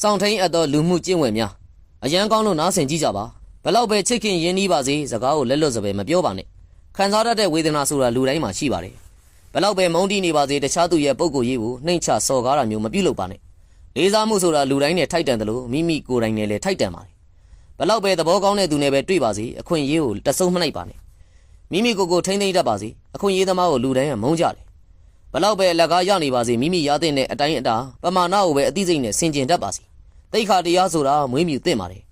စောင့်ထိန်အပ်သောလူမှုကျင့်ဝတ်များအရန်ကောင်းလို့နားဆင်ကြည့်ကြပါဘလောက်ပဲချစ်ခင်ရင်းနှီးပါစေစကားကိုလက်လွတ်စပယ်မပြောပါနဲ့ခံစားတတ်တဲ့ဝေဒနာဆိုတာလူတိုင်းမှာရှိပါတယ်ဘလောက်ပဲမုန်းတီးနေပါစေတခြားသူရဲ့ပုံကိုယ်ရေးကိုနှိမ့်ချစော်ကားတာမျိုးမပြုလုပ်ပါနဲ့လေးစားမှုဆိုတာလူတိုင်းနဲ့ထိုက်တန်တယ်လို့မိမိကိုယ်တိုင်နဲ့လည်းထိုက်တန်ပါတယ်ဘလောက်ပဲသဘောကောင်းတဲ့သူနဲ့ပဲတွေ့ပါစေအခွင့်အရေးကိုတဆုံမနိုင်ပါနဲ့မိမိကိုယ်ကိုယ်ထိမ့်သိမ့်တတ်ပါစေအခွင့်အရေးသမားကိုလူတိုင်းကမုန်းကြတယ် ဘလောက်ပဲအလက်ကားရနေပါစေမိမိရတဲ့အတိုင်းအတာပမာဏကိုပဲအသိစိတ်နဲ့ဆင်ကျင်တတ်ပါစေတိတ်ခါတရားဆိုတာမွေးမြူသင့်ပါတယ်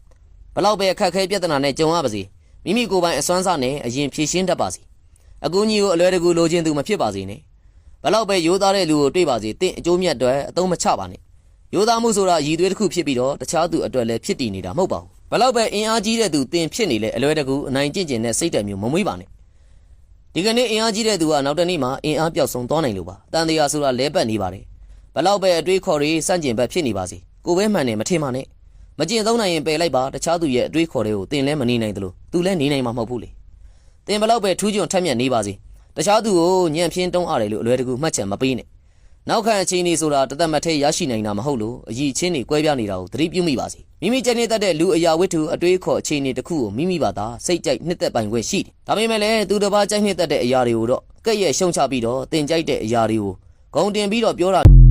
ဘလောက်ပဲအခက်အခဲပြဿနာနဲ့ကြုံရပါစေမိမိကိုယ်ပိုင်အစွမ်းစားနဲ့အရင်ဖြေရှင်းတတ်ပါစေအကူအညီကိုအလွယ်တကူလိုချင်သူမဖြစ်ပါစေနဲ့ဘလောက်ပဲရိုးသားတဲ့လူကိုတွေ့ပါစေတင့်အကျိုးမြတ်တွေအသုံးမချပါနဲ့ရိုးသားမှုဆိုတာရည်သွေးတစ်ခုဖြစ်ပြီးတော့တခြားသူအတွက်လည်းဖြစ်တည်နေတာမဟုတ်ပါဘူးဘလောက်ပဲအင်အားကြီးတဲ့သူတင်ဖြစ်နေလေအလွယ်တကူအနိုင်ကျင့်ကျင်တဲ့စိတ်ဓာတ်မျိုးမမွေးပါနဲ့ ဒီကနေ့အင်အားကြီးတဲ့သူကနောက်တနေ့မှအင်အားပြောက်ဆုံးသွားနိုင်လို့ပါတန်တရားဆိုတာလဲပတ်နေပါတယ်ဘလောက်ပဲအတွေးခေါ်တွေစန့်ကျင်ဘက်ဖြစ်နေပါစေကိုပဲမှန်တယ်မထင်ပါနဲ့မကျင်သုံးနိုင်ရင်ပယ်လိုက်ပါတခြားသူရဲ့အတွေးခေါ်တွေကိုတင်လဲမနေနိုင်သလိုသူလည်းနေနိုင်မှာမဟုတ်ဘူးလေတင်ဘလောက်ပဲထူးချွန်ထက်မြက်နေပါစေတခြားသူကိုညံ့ဖျင်းတုံးအားတယ်လို့အလွယ်တကူမှတ်ချက်မပေးနဲ့ နောက်ခံအခြေအနေဆိုတာတသက်မထဲရရှိနိုင်တာမဟုတ်လို့အကြီးချင်းတွေကွဲပြားနေတာကိုသတိပြုမိပါစေမိမိကြိုက်နေတတ်တဲ့လူအရာဝတ္ထုအတွေးခေါ်အခြေအနေတစ်ခုကိုမိမိဘာသာစိတ်ကြိုက်နှစ်သက်ပိုင်ခွင့်ရှိတယ်ဒါပေမဲ့လည်းသူတစ်ပါးကြိုက်နှစ်သက်တဲ့အရာတွေကိုတော့ကဲ့ရဲ့ရှုံချပြီးတော့တင်ကြိုက်တဲ့အရာတွေကိုဂုံတင်ပြီးတော့ပြောတာ